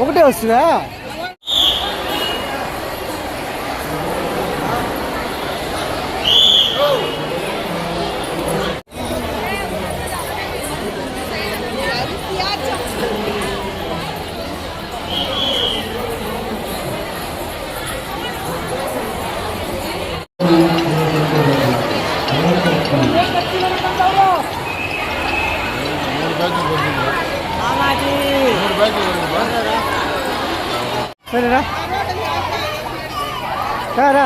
ఒకటే వస్తుందా సరేరా சரிடா. சாரா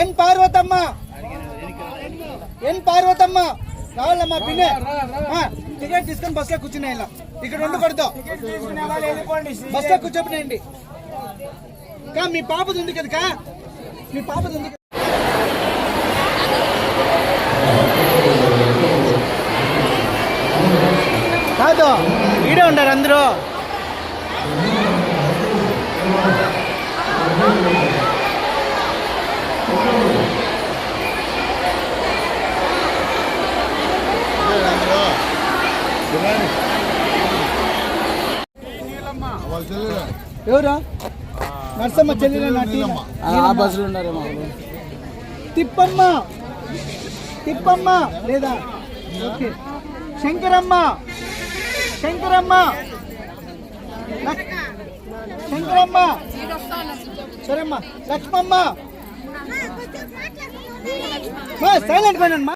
ఎన్ పార్వతమ్మ! ఎన్ పార్వతమ్మ! కావాలమ్మా పిన్నే. టికెట్ తీసుకొని బస్లో కూర్చున్నా ఇలా. ఇక్కడ ఉండి కొడతాం. బస్లో కూర్చోపినండి. కా మీ పాపది ఉంది కదా కా? మీ పాపది ఉంది కదా. ఈడే ఉండారు అందరూ. ఎవరు? నర్సమ్మ చెల్లిన ఆ బస్సులో ఉన్నారేమో. తిప్పమ్మ. తిప్పమ్మ. లేదా? ఓకే. శంకరమ్మ. శంకరమ్మ. శంకరమ్మ. సరేమ్మా లక్ష్మమ్మ. సైలెంట్ పోయినమ్మా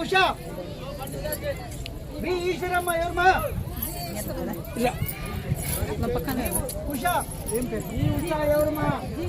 ఉష బి ఈశ్వరమ్మ ఎవరమ్మా? ఉష. ఏం పేరు? ఈ ఉష ఎవరమ్మా? ఈ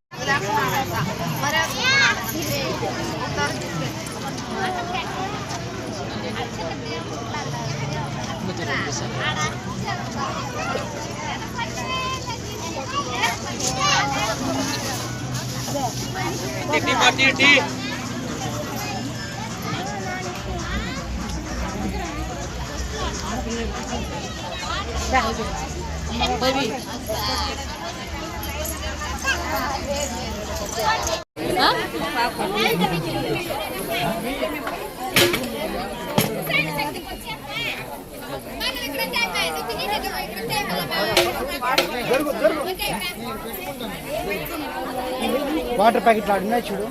వాటర్ ప్యాకెట్లు అడిగినా చూడు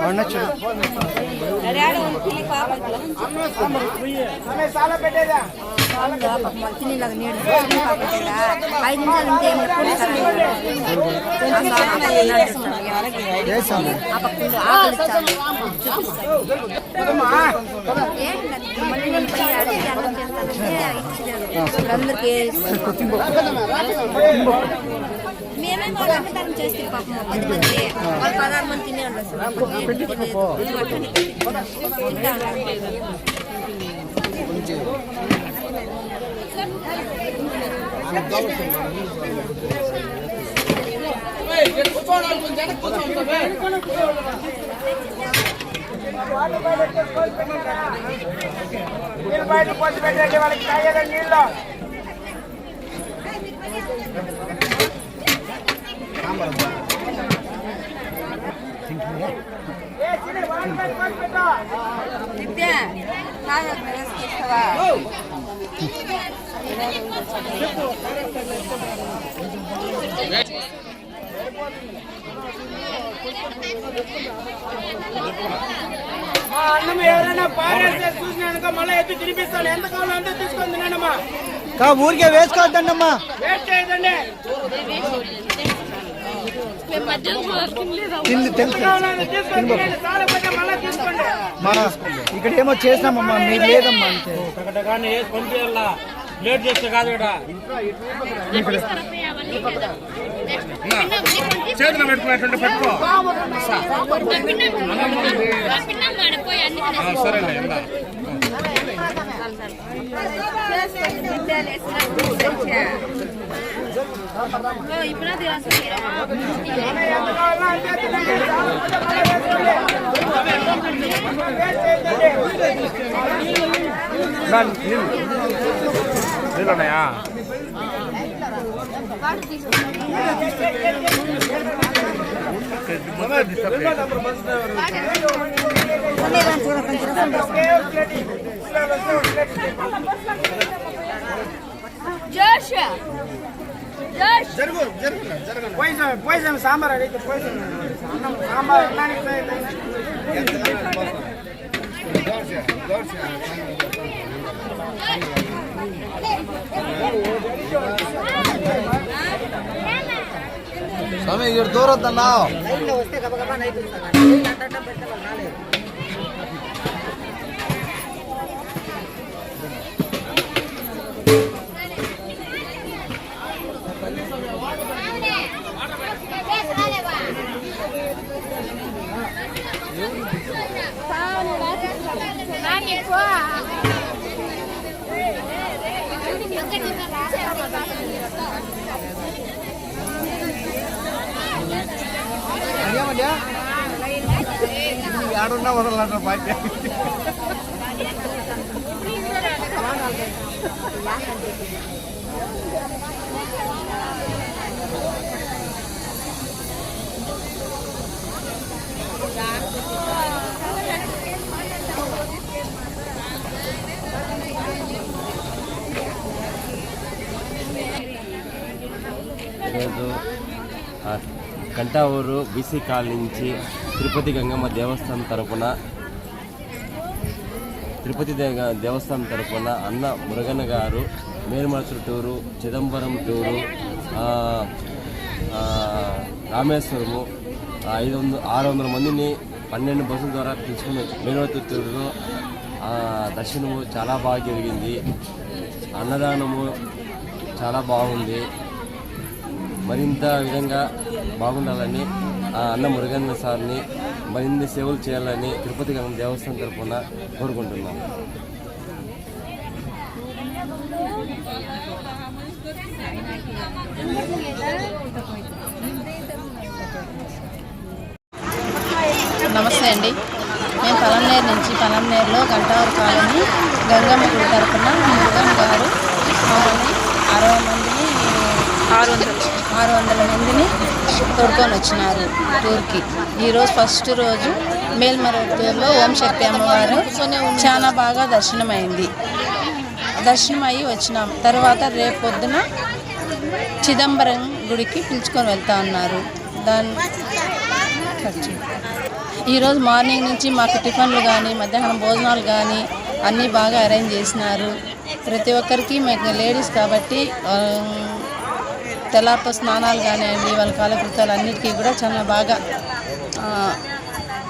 అడిగినా చూడు నిమిషాలు ఉంటే ఏమో చేస్తాను ఆ పక్కన ఐదు ఇచ్చాను. మళ్ళీ అందరికీ మేమే అన్నదానం చేస్తే పాపం పది మంది వాళ్ళు పదహారు మంది తినే వాళ్ళు అసలు. తింటా ఉన్నారు. విద్య కాదు వ్యవస్థిస్తావా మా అన్నం ఎవరైనా పారేస్తే చూసినానుక మళ్ళీ ఎత్తి తినిపిస్తాను ఎంత కావాలో అంతే తీసుకొని తినండమ్మా. కా ఊరికే వేసుకోవద్దండమ్మా. వేస్ట్ చేయదండి తిండి తెలుసు మా ఇక్కడ ఏమో చేసినామమ్మా మీరు లేదమ్మా అంతే. లేట్ చేస్తే కాదు కదా. చేతిలో పెట్టుకున్నట్టుంటే పెట్టుకో. ఆ, సరేలే ఇందా. నీళ్ళు ఉన్నాయా జరుగు జరుగు జరుగు పోయిసాం పోయిసాం సాంబార్ అడిగితే పోయిసాం అన్నం సాంబార్ అన్నానికి స్వామి ఇక్కడ దూరం తన్నా Thank you. யாருன்னா வரலான்ற பாட்டு కంటావూరు బీసీ కాలనీ నుంచి తిరుపతి గంగమ్మ దేవస్థానం తరపున తిరుపతి దేవ- దేవస్థానం తరపున అన్న మురగన్న గారు మేల్మలసూరు టూరు చిదంబరం టూరు రామేశ్వరము ఐదు వందల ఆరు వందల మందిని పన్నెండు బస్సుల ద్వారా తీసుకుని మేల్మలసూరు టూరులో దర్శనము చాలా బాగా జరిగింది. అన్నదానము చాలా బాగుంది. మరింత విధంగా బాగుండాలని ఆ అన్న మురుగన్న సార్ని మరిన్ని సేవలు చేయాలని తిరుపతి గంగ దేవస్థానం తరఫున కోరుకుంటున్నాం. నమస్తే అండి. మేము పలంనేరు నుంచి పలంనేరులో గంటావర కాలనీ గంగమ్మ గుడి తరపున మురుగన్ గారు మమ్మల్ని అరవై మందిని ఆరు వందల ఆరు వందల మందిని తోడుకొని వచ్చినారు టూర్కి. ఈరోజు ఫస్ట్ రోజు మేల్మరుతూరులో ఓం శక్తి అమ్మవారు చాలా బాగా దర్శనమైంది. దర్శనం అయ్యి వచ్చినాం. తర్వాత రేపు పొద్దున చిదంబరం గుడికి పిలుచుకొని వెళ్తా ఉన్నారు దాని ఖర్చు ఈరోజు మార్నింగ్ నుంచి మాకు టిఫిన్లు కానీ మధ్యాహ్నం భోజనాలు కానీ అన్నీ బాగా అరేంజ్ చేసినారు. ప్రతి ఒక్కరికి మేము లేడీస్ కాబట్టి తెల్లారితో స్నానాలు కానివ్వండి వాళ్ళ కాలకృతాలు అన్నిటికీ కూడా చాలా బాగా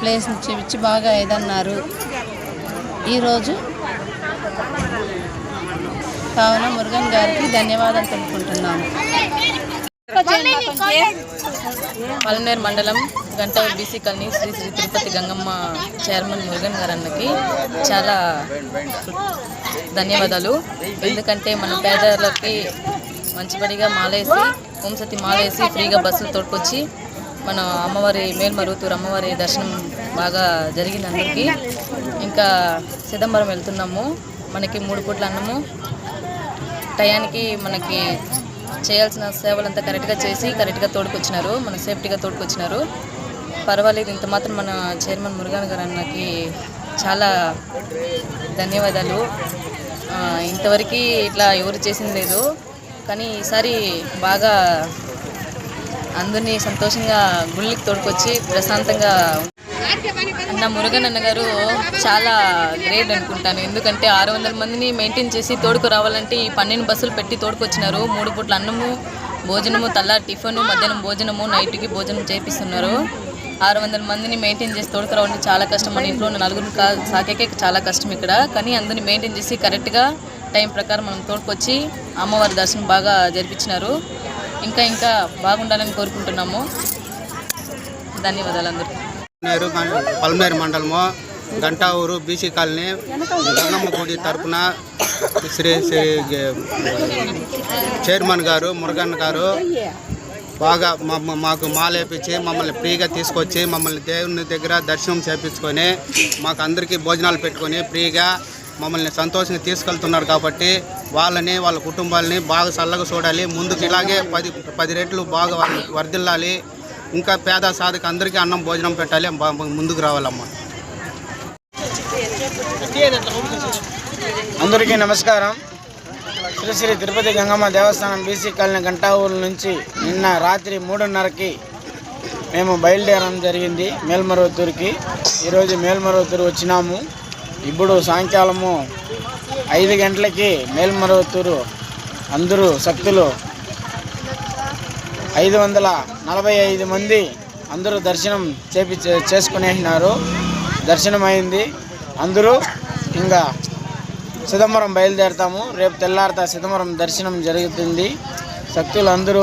ప్లేస్ చూపించి బాగా ఏదన్నారు ఈరోజు కావున మురుగన్ గారికి ధన్యవాదాలు తెలుపుకుంటున్నాము పలనేరు మండలం గంట BC colony Shri Shri Tirupati Gangamma chairman Murugan గారు అన్నకి చాలా ధన్యవాదాలు. ఎందుకంటే మన పేదలకి మంచిబడిగా మాలేసి ఓంసతి మాలేసి ఫ్రీగా బస్సులు తోడుకొచ్చి మన అమ్మవారి మేల్మరుగుతూరు అమ్మవారి దర్శనం బాగా జరిగింది అందరికీ. ఇంకా సిదంబరం వెళ్తున్నాము. మనకి మూడు పూట్ల అన్నము. టయానికి మనకి చేయాల్సిన సేవలంతా కరెక్ట్గా చేసి కరెక్ట్గా తోడుకొచ్చినారు. మన సేఫ్టీగా తోడుకొచ్చినారు. పర్వాలేదు ఇంత మాత్రం మన చైర్మన్ మురుగాన్ గారు అన్నకి చాలా ధన్యవాదాలు. ఇంతవరకు ఇట్లా ఎవరు చేసింది లేదు. కానీ ఈసారి బాగా అందరినీ సంతోషంగా గుళ్ళకి తోడుకొచ్చి ప్రశాంతంగా అన్న మురుగన్ అన్న గారు చాలా గ్రేట్ అనుకుంటాను. ఎందుకంటే ఆరు వందల మందిని మెయింటైన్ చేసి తోడుకు రావాలంటే ఈ పన్నెండు బస్సులు పెట్టి తోడుకొచ్చినారు. మూడు పూట్ల అన్నము భోజనము తల్ల టిఫిన్ మధ్యాహ్నం భోజనము నైట్కి భోజనం చేపిస్తున్నారు. ఆరు వందల మందిని మెయింటైన్ చేసి తోడుకు రావడం చాలా కష్టం. మన ఇంట్లో ఉన్న నలుగురు కా సాకేకే చాలా కష్టం ఇక్కడ. కానీ అందరిని మెయింటైన్ చేసి కరెక్ట్గా టైం ప్రకారం మనం తోడుకొచ్చి అమ్మవారి దర్శనం బాగా జరిపించినారు. ఇంకా ఇంకా బాగుండాలని కోరుకుంటున్నాము. ధన్యవాదాలు అందరూ పల్మేరు మండలము గంటావూరు బీసీ కాలనీ గంగమ్మ గుడి తరఫున శ్రీ శ్రీ చైర్మన్ గారు మురుగన్ గారు బాగా మా మాకు మాలేపించి మమ్మల్ని ఫ్రీగా తీసుకొచ్చి మమ్మల్ని దేవుని దగ్గర దర్శనం చేపించుకొని మాకు అందరికీ భోజనాలు పెట్టుకొని ఫ్రీగా మమ్మల్ని సంతోషంగా తీసుకెళ్తున్నారు కాబట్టి వాళ్ళని వాళ్ళ కుటుంబాలని బాగా చల్లగా చూడాలి. ముందుకు ఇలాగే పది పది రెట్లు బాగా వర్ధిల్లాలి. ఇంకా పేద సాధక అందరికీ అన్నం భోజనం పెట్టాలి. ముందుకు రావాలమ్మా. అందరికీ నమస్కారం. శ్రీ శ్రీ తిరుపతి గంగమ్మ దేవస్థానం బీసీ కాలనీ గంటావూరు నుంచి నిన్న రాత్రి మూడున్నరకి మేము బయలుదేరడం జరిగింది. మేల్మరువత్తూరుకి. ఈరోజు మేల్మరువత్తూరు వచ్చినాము. ఇప్పుడు సాయంకాలము ఐదు గంటలకి మేల్మరువత్తూరు అందరూ శక్తులు ఐదు వందల నలభై ఐదు మంది అందరూ దర్శనం చేపి చేసుకునేసినారు దర్శనం అయింది అందరూ ఇంకా సిదంబరం బయలుదేరుతాము. రేపు తెల్లారిత సిదంబరం దర్శనం జరుగుతుంది. శక్తులు అందరూ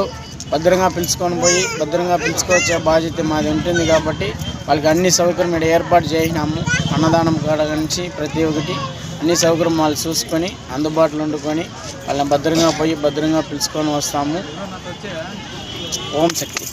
భద్రంగా పిలుచుకొని పోయి భద్రంగా పిలుచుకొచ్చే బాధ్యత మాది ఉంటుంది కాబట్టి వాళ్ళకి అన్ని సౌకర్యం ఇక్కడ ఏర్పాటు చేసినాము. అన్నదానం కాడ నుంచి ప్రతి ఒక్కటి అన్ని సౌకర్యం వాళ్ళు చూసుకొని అందుబాటులో వండుకొని వాళ్ళని భద్రంగా పోయి భద్రంగా పిలుచుకొని వస్తాము. ఓం శక్తి.